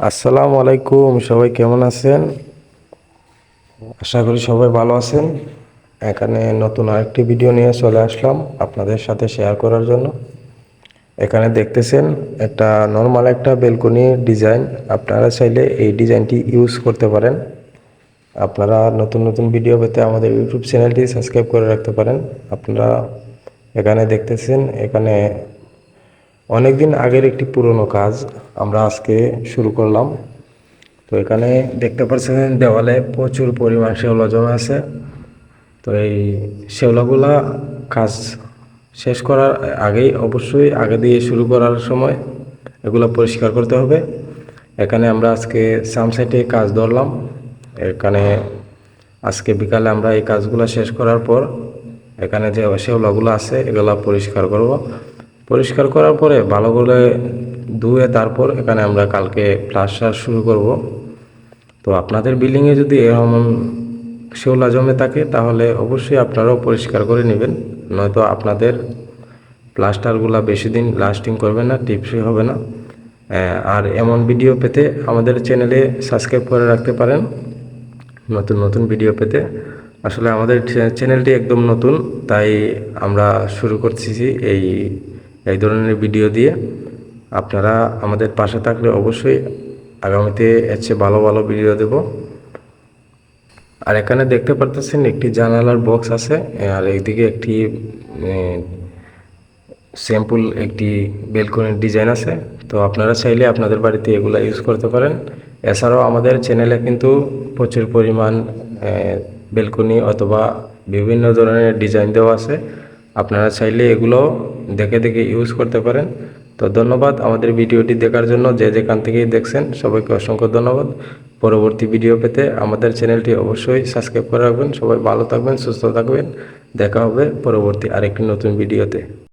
আসসালামু আলাইকুম, সবাই কেমন আছেন? আশা করি সবাই ভালো আছেন। এখানে নতুন আরেকটি ভিডিও নিয়ে চলে আসলাম আপনাদের সাথে শেয়ার করার জন্য। এখানে দেখতেছেন একটা নর্মাল একটা বেলকনি ডিজাইন আপনারা চাইলে এই ডিজাইনটি ইউজ করতে পারেন। আপনারা নতুন নতুন ভিডিও পেতে আমাদের ইউটিউব চ্যানেলটি সাবস্ক্রাইব করে রাখতে পারেন। আপনারা এখানে দেখতেছেন, এখানে অনেক দিন আগের একটি পুরনো কাজ আমরা আজকে শুরু করলাম। তো এখানে দেখতে পাচ্ছেন দেওয়ালে প্রচুর পরিমাণ শেওলা জমে আছে। তো এই শেওলাগুলা কাজ শেষ করার আগেই অবশ্যই আগে দিয়ে শুরু করার সময় এগুলো পরিষ্কার করতে হবে। এখানে আমরা আজকে সাম সাইটে কাজ ধরলাম। এখানে আজকে বিকালে আমরা এই কাজগুলো শেষ করার পর এখানে যে শেওলাগুলো আছে এগুলো পরিষ্কার করব। পরিষ্কার করার পরে ভালো করে ধুয়ে তারপর এখানে আমরা কালকে প্লাস্টার শুরু করব। তো আপনাদের বিল্ডিংয়ে যদি এরকম শেওলা জমে থাকে, তাহলে অবশ্যই আপনারাও পরিষ্কার করে নেবেন। নয়তো আপনাদের প্লাস্টারগুলো বেশি দিন লাস্টিং করবে না টিপসই হবে না। আর এমন ভিডিও পেতে আমাদের চ্যানেলে সাবস্ক্রাইব করে রাখতে পারেন। নতুন নতুন ভিডিও পেতে। আসলে আমাদের চ্যানেলটি একদম নতুন, তাই আমরা শুরু করতেছি এই এই ধরনের ভিডিও দিয়ে আপনারা আমাদের পাশে থাকলে অবশ্যই আগামীতে এর চেয়ে ভালো ভালো ভিডিও দেব। আর এখানে দেখতে পারতেছেন একটি জানালার বক্স আছে, আর এইদিকে একটি স্যাম্পল একটি বেলকনির ডিজাইন আছে। তো আপনারা চাইলে আপনাদের বাড়িতে এগুলো ইউজ করতে পারেন। এছাড়াও আমাদের চ্যানেলে কিন্তু প্রচুর পরিমাণ বেলকনি অথবা বিভিন্ন ধরনের ডিজাইন দেওয়া আছে। আপনারা চাইলে এগুলো দেখে দেখে ইউজ করতে পারেন। তো ধন্যবাদ আমাদের ভিডিওটি দেখার জন্য। যে যেখান থেকেই দেখছেন, সবাইকে অসংখ্য ধন্যবাদ। পরবর্তী ভিডিও পেতে আমাদের চ্যানেলটি অবশ্যই সাবস্ক্রাইব করে রাখবেন। সবাই ভালো থাকবেন, সুস্থ থাকবেন। দেখা হবে পরবর্তী আরেকটি নতুন ভিডিওতে।